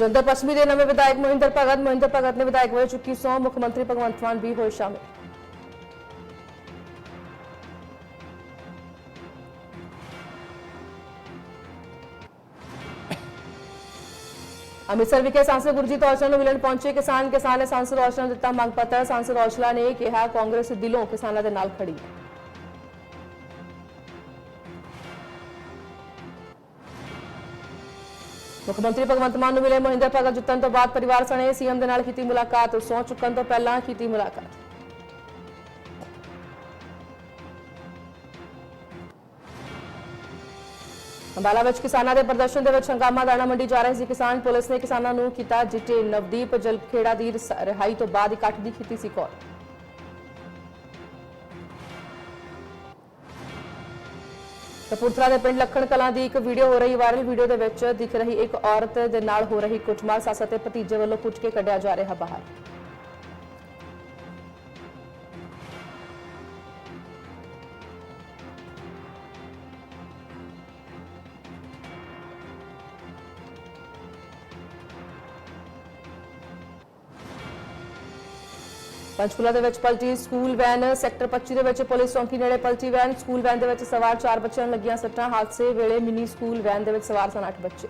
ਜਲੰਧਰ ਪੱਛਮੀ ਦੇ ਨਵੇਂ ਵਿਧਾਇਕ ਮਹਿੰਦਰ ਭਗਤ ਮਹਿੰਦਰ ਭਗਤ ਨੇ ਵਿਧਾਇਕ ਵਜੋਂ ਚੁੱਕੀ ਸੌ ਮੁੱਖ ਮੰਤਰੀ ਭਗਵੰਤ ਮਾਨ ਵੀ ਹੋਏ ਸ਼ਾਮਿਲ। ਅੰਮ੍ਰਿਤਸਰ ਵਿਖੇ ਸਾਂਸਦ ਗੁਰਜੀਤ ਔਜਲਾ ਨੂੰ ਮਿਲਣ ਪਹੁੰਚੇ ਕਿਸਾਨ ਕਿਸਾਨ ਨੇ ਸਾਂਸਦ ਔਜਲਾ ਨੂੰ ਦਿੱਤਾ ਮੰਗ ਪੱਤਰ। ਸਾਂਸਦ ਔਜਲਾ ਨੇ ਕਿਹਾ, ਕਾਂਗਰਸ ਦਿਲੋਂ ਕਿਸਾਨਾਂ ਦੇ ਨਾਲ ਖੜੀ ਹੈ। ਮੁੱਖ ਮੰਤਰੀ ਭਗਵੰਤ ਮਾਨ ਨੂੰ ਮਿਲੇ ਮਹਿੰਦਰ ਭਗਤ ਜਿੱਤਣ ਤੋਂ ਬਾਅਦ ਪਰਿਵਾਰ ਸਣੇ ਸੀਐਮ ਦੇ ਨਾਲ ਕੀਤੀ ਮੁਲਾਕਾਤ ਸਹੁੰ ਚੁੱਕਣ ਤੋਂ ਪਹਿਲਾਂ ਕੀਤੀ ਮੁਲਾਕਾਤ। ਅੰਬਾਲਾ ਵਿੱਚ ਕਿਸਾਨਾਂ ਦੇ ਪ੍ਰਦਰਸ਼ਨ ਦੇ ਵਿੱਚ ਹੰਗਾਮਾ ਦਾਣਾ ਮੰਡੀ ਜਾ ਰਹੇ ਸੀ। ਕਿਸਾਨ ਪੁਲਿਸ ਨੇ ਕਿਸਾਨਾਂ ਨੂੰ ਕੀਤਾ ਜਿੱਤੇ ਨਵਦੀਪ, ਜਲਖੇੜਾ ਦੀ ਰਿਹਾਈ ਤੋਂ ਬਾਅਦ ਇਕੱਠ ਦੀ ਕੀਤੀ ਸੀ ਕੋਲ। ਕਪੂਰਥਲਾ ਦੇ ਪਿੰਡ ਲੱਖਣ ਕਲਾਂ ਦੀ ਇੱਕ ਵੀਡੀਓ ਹੋ ਰਹੀ ਵਾਇਰਲ ਵੀਡੀਓ ਦੇ ਵਿੱਚ ਦਿਖ ਰਹੀ ਇੱਕ ਔਰਤ ਦੇ ਨਾਲ ਹੋ ਰਹੀ ਕੁੱਟਮਾਰ, ਸੱਸ ਅਤੇ ਭਤੀਜੇ ਵੱਲੋਂ ਪੁੱਟ ਕੇ ਕੱਢਿਆ ਜਾ ਰਿਹਾ ਬਾਹਰ। ਪੰਚਕੂਲਾ ਦੇ ਵਿੱਚ ਪਲਟੀ ਸਕੂਲ ਵੈਨ, ਸੈਕਟਰ 25 ਦੇ ਵਿੱਚ ਪੁਲਿਸ ਚੌਂਕੀ ਨੇੜੇ ਪਲਟੀ ਵੈਨ, ਸਕੂਲ ਵੈਨ ਦੇ ਵਿੱਚ ਸਵਾਰ 4 ਬੱਚਿਆਂ ਨੂੰ ਲੱਗੀਆਂ ਸੱਟਾਂ। ਹਾਦਸੇ ਵੇਲੇ ਮਿੰਨੀ ਸਕੂਲ ਵੈਨ ਦੇ ਵਿੱਚ ਸਵਾਰ ਸਨ 8 ਬੱਚੇ।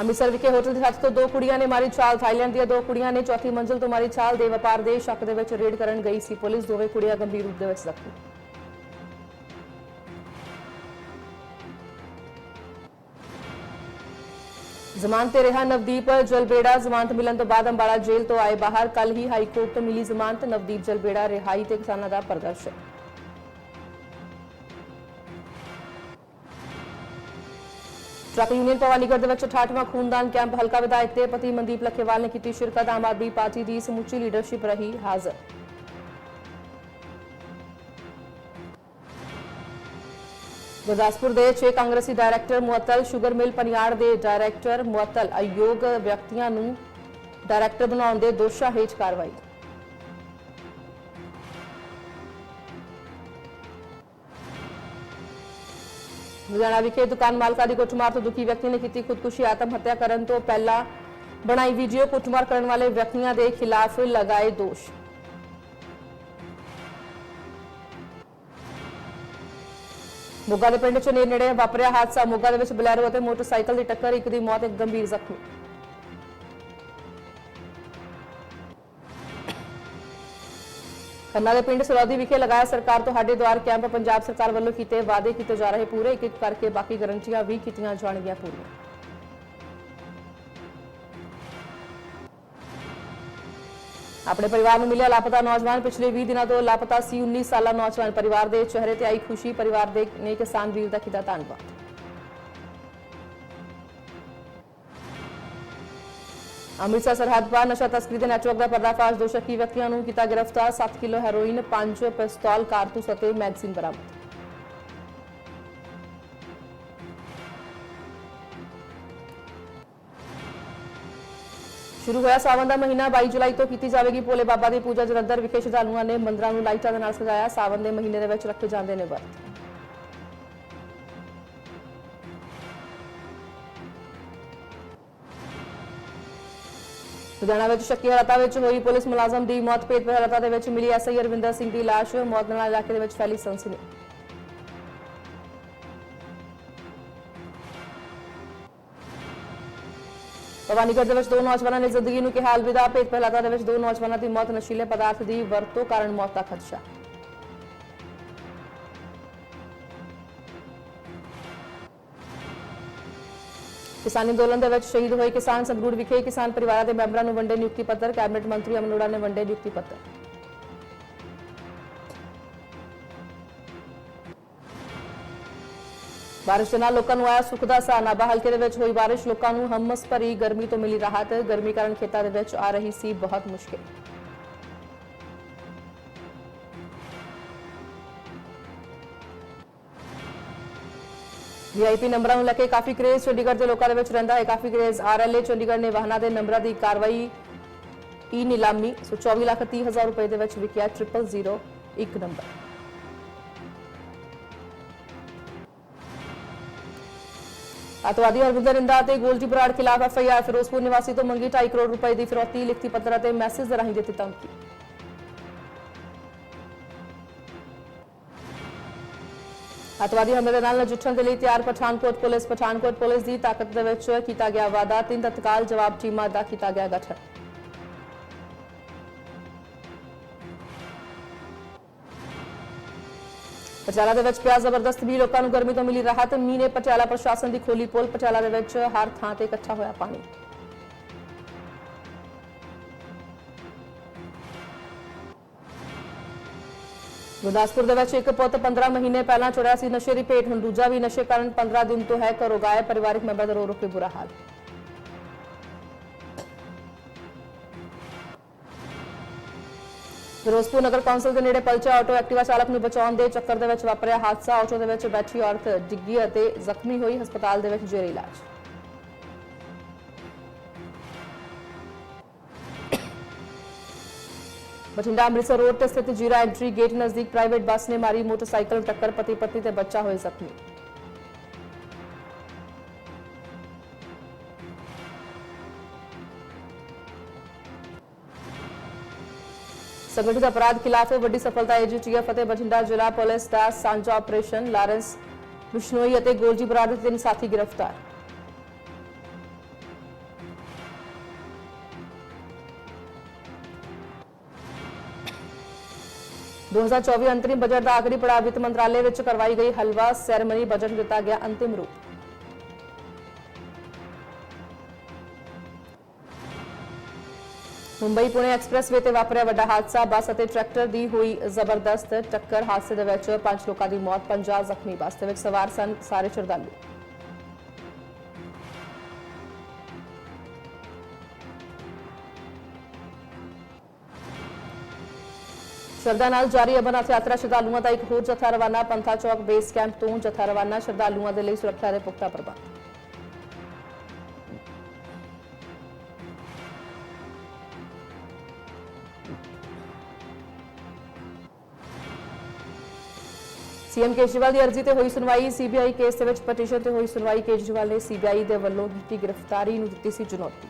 ਅੰਮ੍ਰਿਤਸਰ ਵਿਖੇ ਹੋਟਲ ਦੇ ਹੱਥ ਤੋਂ ਦੋ ਕੁੜੀਆਂ ਨੇ ਮਾਰੀ ਛਾਲ। ਥਾਈਲੈਂਡ ਦੀਆਂ ਦੋ ਕੁੜੀਆਂ ਨੇ ਚੌਥੀ ਮੰਜ਼ਲ ਤੋਂ ਮਾਰੀ ਛਾਲ। ਦੇ ਵਪਾਰ ਦੇ ਸ਼ੱਕ ਦੇ ਵਿੱਚ ਰੇਡ ਕਰਨ ਗਈ ਸੀ ਪੁਲਿਸ। ਦੋਵੇਂ ਕੁੜੀਆਂ ਗੰਭੀਰ ਰੂਪ ਦੇ ਵਿੱਚ ਜ਼ਖਮੀ। ਜ਼ਮਾਨਤ ਤੇ ਰਿਹਾ ਨਵਦੀਪ ਜਲਬੇੜਾ। ਜ਼ਮਾਨਤ ਮਿਲਣ ਤੋਂ ਬਾਅਦ ਅੰਬਾਲਾ ਜੇਲ੍ਹ ਤੋਂ ਆਏ ਬਾਹਰ। ਕੱਲ ਹੀ ਹਾਈ ਕੋਰਟ ਤੋਂ ਮਿਲੀ ਜ਼ਮਾਨਤ। ਨਵਦੀਪ ਜਲਬੇੜਾ ਰਿਹਾਈ ਤੇ ਕਿਸਾਨਾਂ ਦਾ ਪ੍ਰਦਰਸ਼ਨ। ਟਰੱਕ ਯੂਨੀਅਨ ਭਵਾਨੀਗੜ੍ਹ ਦੇ ਵਿੱਚ 68ਵਾਂ ਖੂਨਦਾਨ ਕੈਂਪ, ਹਲਕਾ ਵਿਧਾਇਕ ਤੇ ਪਤੀ ਮਨਦੀਪ ਲੱਖੇਵਾਲ ਨੇ ਕੀਤੀ ਸ਼ਿਰਕਤ। ਆਮ ਆਦਮੀ ਪਾਰਟੀ ਦੀ ਸਮੁੱਚੀ ਲੀਡਰਸ਼ਿਪ ਰਹੀ ਹਾਜ਼ਰ। ਗੁਰਦਾਸਪੁਰ ਦੇ 6 ਕਾਂਗਰਸੀ ਡਾਇਰੈਕਟਰ ਮੁਅੱਤਲ, ਸ਼ੂਗਰ ਮਿਲ ਪਨਿਆੜ ਦੇ ਡਾਇਰੈਕਟਰ ਮੁਅੱਤਲ ਅਯੋਗ ਵਿਅਕਤੀਆਂ ਨੂੰ ਡਾਇਰੈਕਟਰ ਬਣਾਉਣ ਦੇ ਦੋਸ਼ਾਂ ਹੇਠ ਕਾਰਵਾਈ। ਲੁਧਿਆਣਾ ਵਿਖੇ ਦੁਕਾਨ ਮਾਲਕਾਂ ਦੀ ਕੁੱਟਮਾਰ ਤੋਂ ਦੁਖੀ ਵਿਅਕਤੀ ਨੇ ਕੀਤੀ ਖੁਦਕੁਸ਼ੀ, ਆਤਮ ਹੱਤਿਆ ਕਰਨ ਤੋਂ ਪਹਿਲਾਂ ਬਣਾਈ ਵੀਡੀਓ ਕੁੱਟਮਾਰ ਕਰਨ ਵਾਲੇ ਵਿਅਕਤੀਆਂ ਦੇ ਖਿਲਾਫ ਲਗਾਏ ਦੋਸ਼। ਮੋਗਾ ਦੇ ਪਿੰਡ ਚਨੇਰ ਨੇੜੇ ਵਾਪਰਿਆ ਹਾਦਸਾ, ਮੋਗਾ ਦੇ ਵਿੱਚ ਬਲੈਰੋ ਅਤੇ ਮੋਟਰਸਾਈਕਲ ਦੀ ਟੱਕਰ, ਇੱਕ ਦੀ ਮੌਤ, ਇੱਕ ਗੰਭੀਰ ਜ਼ਖਮੀ। ਖੰਨਾ ਦੇ ਪਿੰਡ ਸਰੌਦੀ ਵਿਖੇ ਲਗਾਇਆ ਸਰਕਾਰ ਤੁਹਾਡੇ ਦੁਆਰ ਕੈਂਪ ਪੰਜਾਬ ਸਰਕਾਰ ਵੱਲੋਂ ਕੀਤੇ ਵਾਅਦੇ ਕੀਤੇ ਜਾ ਰਹੇ ਪੂਰੇ ਇੱਕ ਇੱਕ ਕਰਕੇ ਬਾਕੀ ਗਰੰਟੀਆਂ ਵੀ ਕੀਤੀਆਂ ਜਾਣਗੀਆਂ ਪੂਰੀਆਂ ਆਪਣੇ ਪਰਿਵਾਰ ਨੂੰ ਮਿਲਿਆ ਲਾਪਤਾ ਨੌਜਵਾਨ ਪਿਛਲੇ 20 ਦਿਨਾਂ ਤੋਂ ਲਾਪਤਾ ਸੀ 19 ਸਾਲਾ ਨੌਜਵਾਨ ਪਰਿਵਾਰ ਦੇ ਚਿਹਰੇ ਤੇ ਆਈ ਖੁਸ਼ੀ ਪਰਿਵਾਰ ਦੇ ਨੇ ਕਿਸਾਨ ਵੀਰ ਦਾ ਕੀਤਾ ਧੰਨਵਾਦ ਅੰਮ੍ਰਿਤਸਰ ਸਰਹੱਦ ਪਰ ਨਸ਼ਾ ਤਸਕਰੀ ਦੇ ਨੈਟਵਰਕ ਦਾ ਪਰਦਾਫਾਸ਼ ਦੋ ਸ਼ੱਕੀ ਵਿਅਕਤੀਆਂ ਨੂੰ ਕੀਤਾ ਗ੍ਰਿਫਤਾਰ 7 ਕਿਲੋ ਹੈਰੋਇਨ 5 ਪਿਸਤੌਲ, ਕਾਰਤੂਸ ਅਤੇ ਮੈਗਜ਼ੀਨ ਬਰਾਮਦ। ਸ਼ੁਰੂ ਹੋਇਆ ਸਾਵਨ ਦਾ ਮਹੀਨਾ 22 ਜੁਲਾਈ ਤੋਂ ਕੀਤੀ ਜਾਵੇਗੀ ਭੋਲੇ ਬਾਬਾ ਦੀ ਪੂਜਾ। ਜਲੰਧਰ ਵਿਖੇ ਸ਼ਰਧਾਲੂਆਂ ਨੇ ਮੰਦਰਾਂ ਨੂੰ ਲਾਈਟਾਂ ਦੇ ਨਾਲ ਸਜਾਇਆ। ਸਾਵਨ ਦੇ ਮਹੀਨੇ ਦੇ ਵਿੱਚ ਰੱਖੇ ਜਾਂਦੇ ਨੇ ਵਰਤ। ਲੁਧਿਆਣਾ ਵਿੱਚ ਸ਼ੱਕੀ ਹਾਲਾਤਾਂ ਵਿੱਚ ਹੋਈ ਪੁਲਿਸ ਮੁਲਾਜ਼ਮ ਦੀ ਮੌਤ, ਭੇਤ ਹਾਲਾਤਾਂ ਦੇ ਵਿੱਚ ਮਿਲੀ ਐਸਆਈ ਅਰਵਿੰਦਰ ਸਿੰਘ ਦੀ ਲਾਸ਼। ਮੌਤ ਨਾਲ ਇਲਾਕੇ ਦੇ ਵਿੱਚ ਫੈਲੀ ਸਨਸਨੀ। ਭਵਾਨੀਗੜ੍ਹ ਦੇ ਵਿੱਚ ਦੋ ਨੌਜਵਾਨਾਂ ਨੇ ਜ਼ਿੰਦਗੀ ਨੂੰ ਕਿਹਾ, ਅਲਵਿਦਾ। ਭੇਤ ਹਾਲਾਤਾਂ ਦੇ ਵਿੱਚ ਦੋ ਨੌਜਵਾਨਾਂ ਦੀ ਮੌਤ, ਨਸ਼ੀਲੇ ਪਦਾਰਥ ਦੀ ਵਰਤੋਂ ਕਾਰਨ ਮੌਤ ਦਾ ਖਦਸ਼ਾ। ਕਿਸਾਨੀ ਅੰਦੋਲਨ ਦੇ ਵਿੱਚ ਸ਼ਹੀਦ ਹੋਏ ਕਿਸਾਨ ਸੰਗਰੂਰ ਵਿਖੇ ਕਿਸਾਨ ਪਰਿਵਾਰਾਂ ਦੇ ਮੈਂਬਰਾਂ ਨੂੰ ਵੰਡੇ ਨਿਯੁਕਤੀ ਪੱਤਰ, ਕੈਬਨਿਟ ਮੰਤਰੀ ਅਮਨ ਅਰੋੜਾ ਨੇ ਵੰਡੇ ਨਿਯੁਕਤੀ ਪੱਤਰ। ਬਾਰਿਸ਼ ਦੇ ਨਾਲ ਲੋਕਾਂ ਨੂੰ ਆਇਆ ਸੁੱਖ ਦਾ ਸਾਹ ਨਾਭਾ ਹਲਕੇ ਦੇ ਵਿੱਚ ਹੋਈ ਬਾਰਿਸ਼, ਲੋਕਾਂ ਨੂੰ ਹਮਸ ਭਰੀ ਗਰਮੀ ਤੋਂ ਮਿਲੀ ਰਾਹਤ। ਗਰਮੀ ਕਾਰਨ ਖੇਤਾਂ ਦੇ ਵਿੱਚ ਆ ਰਹੀ ਸੀ ਬਹੁਤ ਮੁਸ਼ਕਿਲ। ਵੀਆਈਪੀ ਨੰਬਰਾਂ ਨੂੰ ਲੈ ਕੇ ਕਾਫੀ ਕ੍ਰੇਜ਼ ਚੰਡੀਗੜ੍ਹ ਦੇ ਲੋਕਾਂ ਦੇ ਵਿੱਚ ਰਹਿੰਦਾ ਹੈ। ਕਾਫੀ ਕ੍ਰੇਜ਼ ਆਰਐਲਏ ਚੰਡੀਗੜ੍ਹ ਨੇ ਵਾਹਨਾਂ ਦੇ ਨੰਬਰਾਂ ਦੀ ਕਾਰਵਾਈ ਈ ਨਿਲਾਮੀ? ਸੋ 24 ਲੱਖ 30 ਹਜ਼ਾਰ ਰੁਪਏ ਦੇ ਵਿੱਚ ਵਿਕਿਆ 000 ਨੰਬਰ। ਅਤਵਾਦੀ ਹਰਵਿੰਦਰ ਰਿੰਦਾ ਤੇ ਗੋਲਜੀ ਬਰਾੜ ਖਿਲਾਫ ਐਫਆਈਆਰ ਫਿਰੋਜ਼ਪੁਰ ਨਿਵਾਸੀ ਤੋਂ ਮੰਗੀ 2.5 ਕਰੋੜ ਰੁਪਏ ਦੀ ਫਿਰੌਤੀ, ਲਿਖਤੀ ਪੱਤਰ ਅਤੇ ਮੈਸੇਜ ਰਾਹੀਂ ਦਿੱਤੀ ਧਮਕੀ। ਅਤਵਾਦੀ ਹਮਲੇ ਦੇ ਨਾਲ ਨਜਿੱਠਣ ਦੇ ਲਈ ਤਿਆਰ ਪਠਾਨਕੋਟ ਪੁਲਿਸ ਪਠਾਨਕੋਟ ਪੁਲਿਸ ਦੀ ਤਾਕਤ ਦੇ ਵਿੱਚ ਕੀਤਾ ਗਿਆ ਵਾਅਦਾ। ਤਿੰਨ ਤਤਕਾਲ ਜਵਾਬ ਟੀਮਾਂ ਦਾ ਕੀਤਾ ਗਿਆ ਗਠਨ। ਪਟਿਆਲਾ ਦੇ ਵਿੱਚ ਪਿਆ ਜ਼ਬਰਦਸਤ ਵੀ ਲੋਕਾਂ ਨੂੰ ਗਰਮੀ ਤੋਂ ਮਿਲੀ ਰਾਹਤ। ਮੀਂਹ ਨੇ ਪਟਿਆਲਾ ਪ੍ਰਸ਼ਾਸਨ ਦੀ ਖੋਲੀ ਪੁਲ। ਪਟਿਆਲਾ ਦੇ ਵਿੱਚ ਹਰ ਥਾਂ ਤੇ ਇਕੱਠਾ ਹੋਇਆ ਪਾਣੀ। ਗੁਰਦਾਸਪੁਰ ਦੇ ਵਿੱਚ ਇੱਕ ਪੁੱਤ 15 ਮਹੀਨੇ ਪਹਿਲਾਂ ਚੁੜਿਆ ਸੀ ਨਸ਼ੇ ਦੀ ਭੇਟ ਹੁਣ ਦੂਜਾ ਵੀ ਨਸ਼ੇ ਕਾਰਨ 15 ਦਿਨ ਤੋਂ ਹੈ ਘਰੋਂ ਗਾਇਬ ਪਰਿਵਾਰਕ ਮੈਂਬਰ ਦਾ ਰੋ ਰੋ ਕੇ ਬੁਰਾ ਹਾਲ ਫਿਰੋਜ਼ਪੁਰ ਨਗਰ ਕੌਂਸਲ ਦੇ ਨੇੜੇ ਪਲਚਾ ਆਟੋ ਐਕਟਿਵਾ ਚਾਲਕ ਨੂੰ ਬਚਾਉਣ ਦੇ ਚੱਕਰ ਦੇ ਵਿੱਚ ਵਾਪਰਿਆ ਹਾਦਸਾ ਆਟੋ ਦੇ ਵਿੱਚ ਬੈਠੀ ਔਰਤ ਡਿੱਗੀ ਅਤੇ ਜ਼ਖਮੀ ਹੋਈ ਹਸਪਤਾਲ ਦੇ ਵਿੱਚ ਜੇਰੇ ਇਲਾਜ ਬਠਿੰਡਾ ਅੰਮ੍ਰਿਤਸਰ ਰੋਡ ਤੇ ਸਥਿਤ ਜੀਰਾ ਐਂਟਰੀ ਗੇਟ ਨਜ਼ਦੀਕ ਪ੍ਰਾਈਵੇਟ ਬੱਸ ਨੇ ਮਾਰੀ ਮੋਟਰਸਾਈਕਲ, ਟੱਕਰ ਪਤੀ ਪਤਨੀ ਤੇ ਬੱਚਾ ਹੋਏ ਜ਼ਖਮੀ। ਸੰਗਠਿਤ ਅਪਰਾਧ ਖਿਲਾਫ ਵੱਡੀ ਸਫਲਤਾ ਏਜੀਟੀਐਫ ਅਤੇ ਬਠਿੰਡਾ ਜ਼ਿਲ੍ਹਾ ਪੁਲਿਸ ਦਾ ਸਾਂਝਾ ਆਪਰੇਸ਼ਨ ਲਾਰੈਂਸ ਬਿਸ਼ਨੋਈ ਅਤੇ ਗੋਲਜੀ ਬਰਾੜ ਦੇ ਤਿੰਨ ਸਾਥੀ ਗ੍ਰਿਫਤਾਰ। 2024 ਅੰਤਰਿਮ ਬਜਟ ਦਾ ਆਖਰੀ ਪੜਾਅ ਵਿੱਤ ਮੰਤਰਾਲੇ ਵਿੱਚ ਕਰਵਾਈ ਗਈ ਹਲਵਾ ਸੈਰੇਮਨੀ ਬਜਟ ਨੂੰ ਦਿੱਤਾ ਗਿਆ ਅੰਤਿਮ ਰੂਪ। ਮੁੰਬਈ ਪੁਣੇ ਐਕਸਪ੍ਰੈਸਵੇ ਤੇ ਵਾਪਰਿਆ ਵੱਡਾ ਹਾਦਸਾ, ਬੱਸ ਅਤੇ ਟਰੈਕਟਰ ਦੀ ਹੋਈ ਜ਼ਬਰਦਸਤ ਟੱਕਰ। ਹਾਦਸੇ ਦੇ ਵਿੱਚ ਪੰਜ ਲੋਕਾਂ ਦੀ ਮੌਤ 50 ਜ਼ਖਮੀ। ਬੱਸ ਦੇ ਵਿੱਚ ਸਵਾਰ ਸਨ ਸਾਰੇ ਸ਼ਰਧਾਲੂ। ਸ਼ਰਧਾ ਨਾਲ ਜਾਰੀ ਅਮਰਨਾਥ ਯਾਤਰਾ, ਸ਼ਰਧਾਲੂਆਂ ਦਾ ਇੱਕ ਹੋਰ ਜਥਾ ਰਵਾਨਾ, ਪੰਥਾ ਚੌਕ ਬੇਸ ਕੈਂਪ ਤੋਂ ਜਥਾ ਰਵਾਨਾ, ਸ਼ਰਧਾਲੂਆਂ ਦੇ ਲਈ ਸੁਰੱਖਿਆ ਦੇ ਪੁਖਤਾ ਪ੍ਰਬੰਧ। ਸੀਐਮ ਕੇਜਰੀਵਾਲ ਦੀ ਅਰਜ਼ੀ ਤੇ ਹੋਈ ਸੁਣਵਾਈ, ਸੀਬੀਆਈ ਕੇਸ ਦੇ ਵਿੱਚ ਪਟੀਸ਼ਨ ਤੇ ਹੋਈ ਸੁਣਵਾਈ, ਕੇਜਰੀਵਾਲ ਨੇ ਸੀਬੀਆਈ ਦੇ ਵੱਲੋਂ ਕੀਤੀ ਗ੍ਰਿਫਤਾਰੀ ਨੂੰ ਦਿੱਤੀ ਸੀ ਚੁਣੌਤੀ।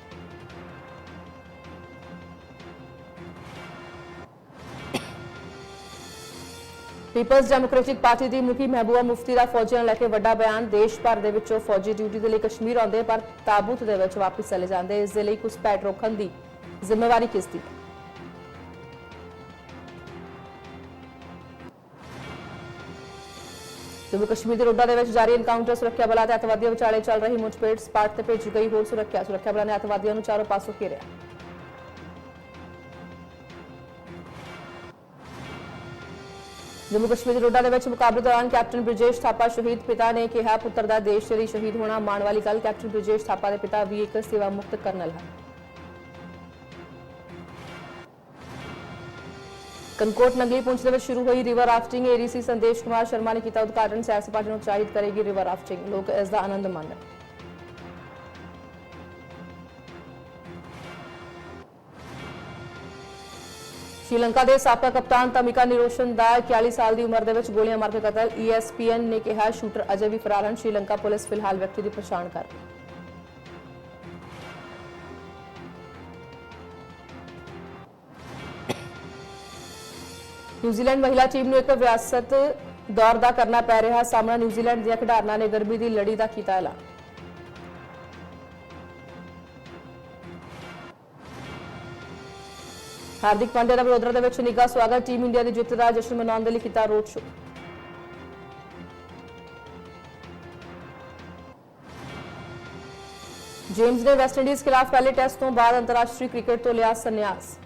ਪੀਪਲਜ਼ ਡੈਮੋਕ੍ਰੈਟਿਕ ਪਾਰਟੀ ਦੀ ਮੁਖੀ ਮਹਿਬੂਬਾ ਮੁਫਤੀ ਦਾ ਫੌਜੀਆਂ ਲੈ ਕੇ ਵੱਡਾ ਬਿਆਨ, ਦੇਸ਼ ਭਰ ਦੇ ਵਿੱਚੋਂ ਫੌਜੀ ਡਿਊਟੀ ਦੇ ਲਈ ਕਸ਼ਮੀਰ ਆਉਂਦੇ ਪਰ ਤਾਬੂਤ ਦੇ ਵਿੱਚ ਵਾਪਸ ਚਲੇ ਜਾਂਦੇ ਇਸ ਦੇ ਲਈ ਘੁਸਪੈਠ ਰੋਕਣ ਦੀ ਜ਼ਿੰਮੇਵਾਰੀ ਕਿਸ ਦੀ? ਜੰਮੂ ਕਸ਼ਮੀਰ ਦੇ ਰੋਡਾ ਦੇ ਵਿੱਚ ਜਾਰੀ ਐਨਕਾਊਂਟਰ ਸੁਰੱਖਿਆ ਬਲਾਂ ਤੇ ਅਤਵਾਦੀਆਂ ਵਿਚਾਲੇ ਚੱਲ ਰਹੀ ਮੁੱਠਭੇੜ ਸਪਾਟ ਤੇ ਭੇਜੀ ਗਈ ਹੋਰ ਸੁਰੱਖਿਆ। ਸੁਰੱਖਿਆ ਬਲਾਂ ਨੇ ਅਤਵਾਦੀਆਂ ਨੂੰ ਚਾਰੋਂ ਪਾਸੋਂ ਘੇਰਿਆ। ਜੰਮੂ ਕਸ਼ਮੀਰ ਦੇ ਰੋਡਾ ਦੇ ਵਿੱਚ ਮੁਕਾਬਲੇ ਦੌਰਾਨ ਕੈਪਟਨ ਬ੍ਰਿਜੇਸ਼ ਥਾਪਾ ਸ਼ਹੀਦ ਪਿਤਾ ਨੇ ਕਿਹਾ, ਪੁੱਤਰ ਦਾ ਦੇਸ਼ ਲਈ ਸ਼ਹੀਦ ਹੋਣਾ ਮਾਣ ਵਾਲੀ ਗੱਲ। ਕੈਪਟਨ ਬ੍ਰਿਜੇਸ਼ ਥਾਪਾ ਦੇ ਪਿਤਾ ਵੀ ਇੱਕ ਸੇਵਾ ਮੁਕਤ ਕਰਨਲ ਹਨ। ਕਨਕੋਟ ਨੰਗਲੀ ਪੁੰਛ ਦੇ ਵਿੱਚ ਸ਼ੁਰੂ ਹੋਈ ਰਿਵਰ ਰਾਫਟਿੰਗ ਏਰੀਸੀ ਸੰਦੇਸ਼ ਕੁਮਾਰ ਸ਼ਰਮਾ ਨੇ ਕੀਤਾ ਉਦਘਾਟਨ। ਸੈਰ ਸਪਾਟੇ ਨੂੰ ਉਤਸ਼ਾਹਿਤ ਕਰੇਗੀ ਰਿਵਰ ਰਾਫਟਿੰਗ ਲੋਕ ਇਸ ਦਾ ਆਨੰਦ ਮਾਣਨ ਸ਼੍ਰੀਲੰਕਾ ਦੇ ਸਾਬਕਾ ਕਪਤਾਨ ਤਮਿਕਾ ਨਿਰੋਸ਼ਨ ਦਾ 41 ਸਾਲ ਦੀ ਉਮਰ ਦੇ ਵਿੱਚ ਗੋਲੀਆਂ ਮਾਰ ਕੇ ਕਤਲ। ESPN ਨੇ ਕਿਹਾ, ਸ਼ੂਟਰ ਅਜੇ ਵੀ ਫਰਾਰ ਹਨ। ਸ਼੍ਰੀਲੰਕਾ ਪੁਲਿਸ ਫਿਲਹਾਲ ਵਿਅਕਤੀ ਦੀ ਪਛਾਣ ਕਰ ਰਹੀ ਹੈ। ਨਿਊਜ਼ੀਲੈਂਡ ਮਹਿਲਾ ਟੀਮ ਨੂੰ ਇੱਕ ਵਿਰਾਸਤ ਦੌਰ ਦਾ ਕਰਨਾ ਪੈ ਰਿਹਾ। ਸਾਹਮਣਾ ਨਿਊਜ਼ੀਲੈਂਡ ਦੀਆਂ ਖਿਡਾਰਨਾਂ ਨੇ ਗਰਮੀ ਦੀ ਲੜੀ ਦਾ ਕੀਤਾ ਐਲਾਨ। ਹਾਰਦਿਕ ਪਾਂਡਿਆ ਦਾ ਵਡੋਦਰਾ ਦੇ ਵਿੱਚ ਨਿੱਘਾ ਸਵਾਗਤ, ਟੀਮ ਇੰਡੀਆ ਦੀ ਜਿੱਤ ਦਾ ਜਸ਼ਨ ਮਨਾਉਣ ਦੇ ਲਈ ਕੀਤਾ ਰੋਡ ਸ਼ੋਅ। ਜੇਮਸ ਨੇ ਵੈਸਟ ਇੰਡੀਜ਼ ਖਿਲਾਫ ਪਹਿਲੇ ਟੈਸਟ ਤੋਂ ਬਾਅਦ ਅੰਤਰਰਾਸ਼ਟਰੀ ਕ੍ਰਿਕਟ ਤੋਂ ਲਿਆ ਸੰਨਿਆਸ।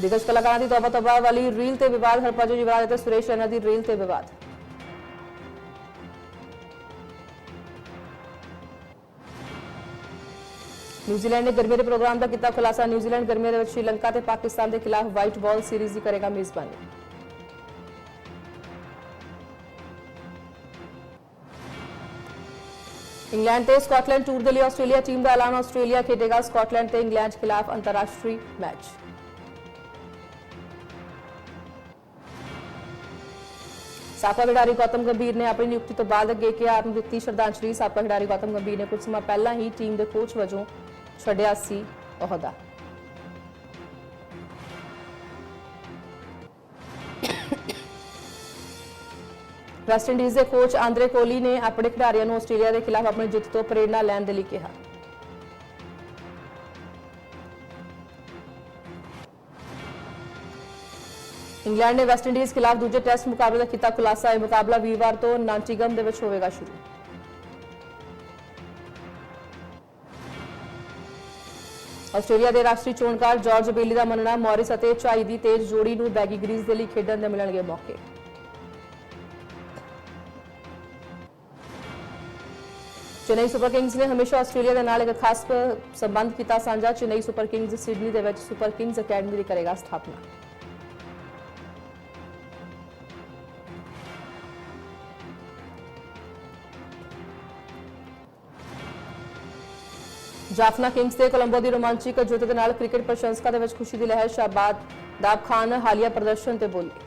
ਦਿਗਜ ਕਲਾਕਾਰਾਂ ਦੀ ਤੌਬਾ ਤੋਬਾ ਵਾਲੀ ਰੀਲ ਤੇ ਵਿਵਾਦ ਹਰਪਾਜੋ ਯੁਵਰਾਜ ਅਤੇ ਸੁਰੇਸ਼ ਰੈਨਾ ਦੀ ਰੀਲ ਤੇ ਵਿਵਾਦ। ਨਿਊਜ਼ੀਲੈਂਡ ਨੇ ਗਰਮੀ ਦੇ ਪ੍ਰੋਗਰਾਮ ਦਾ ਕੀਤਾ ਖੁਲਾਸਾ। ਨਿਊਜ਼ੀਲੈਂਡ ਗਰਮੀਆਂ ਦੇ ਵਿੱਚ ਸ਼੍ਰੀਲੰਕਾ ਤੇ ਪਾਕਿਸਤਾਨ ਦੇ ਖਿਲਾਫ ਵਾਈਟ ਬਾਲ ਸੀਰੀਜ਼ ਦੀ ਕਰੇਗਾ ਮੇਜ਼ਬਾਨੀ। ਇੰਗਲੈਂਡ ਤੇ ਸਕਾਟਲੈਂਡ ਟੂਰ ਦੇ ਲਈ ਆਸਟ੍ਰੇਲੀਆ ਟੀਮ ਦਾ ਐਲਾਨ। ਆਸਟ੍ਰੇਲੀਆ ਖੇਡੇਗਾ ਸਕਾਟਲੈਂਡ ਤੇ ਇੰਗਲੈਂਡ ਖਿਲਾਫ ਅੰਤਰਰਾਸ਼ਟਰੀ ਮੈਚ। ਸਾਬਕਾ ਖਿਡਾਰੀ ਗੌਤਮ ਗੰਭੀਰ ਨੇ ਆਪਣੀ ਨਿਯੁਕਤੀ ਤੋਂ ਬਾਅਦ ਅੱਗੇ ਕੇ ਆਰ ਨੂੰ ਦਿੱਤੀ ਸ਼ਰਧਾਂਜਲੀ। ਸਾਬਕਾ ਖਿਡਾਰੀ ਗੌਤਮ ਗੰਭੀਰ ਨੇ ਕੁਝ ਸਮਾਂ ਪਹਿਲਾਂ ਹੀ ਟੀਮ ਦੇ ਕੋਚ ਵਜੋਂ ਛੱਡਿਆ ਸੀ ਅਹੁਦਾ। ਵੈਸਟ ਇੰਡੀਜ਼ ਦੇ ਕੋਚ ਆਂਦਰੇ ਕੋਹਲੀ ਨੇ ਆਪਣੇ ਖਿਡਾਰੀਆਂ ਨੂੰ ਆਸਟ੍ਰੇਲੀਆ ਦੇ ਖਿਲਾਫ ਆਪਣੀ ਜਿੱਤ ਤੋਂ ਪ੍ਰੇਰਣਾ ਲੈਣ ਦੇ ਲਈ ਕਿਹਾ। ਇੰਗਲੈਂਡ ਨੇ ਵੈਸਟ ਇੰਡੀਜ਼ ਖਿਲਾਫ ਦੂਜੇ ਟੈਸਟ ਮੁਕਾਬਲੇ ਦਾ ਕੀਤਾ ਖੁਲਾਸਾ। ਇਹ ਮੁਕਾਬਲਾ ਵੀਰਵਾਰ ਤੋਂ ਨਾਂਟੀਗਮ ਦੇ ਵਿੱਚ ਹੋਵੇਗਾ ਸ਼ੁਰੂ। ਆਸਟ੍ਰੇਲੀਆ ਦੇ ਰਾਸ਼ਟਰੀ ਚੋਣਕਾਰ ਜਾਰਜ ਬੇਲੀ ਦਾ ਮੰਨਣਾ ਮੌਰਿਸ ਅਤੇ ਝਾਈ ਦੀ ਤੇਜ਼ ਜੋੜੀ ਨੂੰ ਬੈਗੀ ਗ੍ਰੀਜ਼ ਦੇ ਲਈ ਖੇਡਣ ਦੇ ਮਿਲਣਗੇ ਮੌਕੇ। ਚੇਨਈ ਸੁਪਰ ਕਿੰਗਜ਼ ਨੇ ਹਮੇਸ਼ਾ ਆਸਟ੍ਰੇਲੀਆ ਦੇ ਨਾਲ ਇੱਕ ਖਾਸ ਸੰਬੰਧ ਕੀਤਾ ਸਾਂਝਾ। ਚੇਨਈ ਸੁਪਰ ਕਿੰਗਜ਼ ਸਿਡਨੀ ਦੇ ਵਿੱਚ ਸੁਪਰ ਕਿੰਗਜ਼ ਅਕੈਡਮੀ ਦੀ ਕਰੇਗਾ ਸਥਾਪਨਾ। ਜਾਫਨਾ ਕਿੰਗਜ਼ ਤੇ ਕੋਲੰਬੋ ਦੀ ਰੋਮਾਂਚਿਕ ਜਿੱਤ ਦੇ ਨਾਲ ਕ੍ਰਿਕਟ ਪ੍ਰਸ਼ੰਸਕਾਂ ਦੇ ਵਿੱਚ ਖੁਸ਼ੀ ਦੀ ਲਹਿਰ ਸ਼ਾਬਾਦ ਦਾਬ ਖਾਨ ਹਾਲੀਆ ਪ੍ਰਦਰਸ਼ਨ ਤੇ ਬੋਲੇ।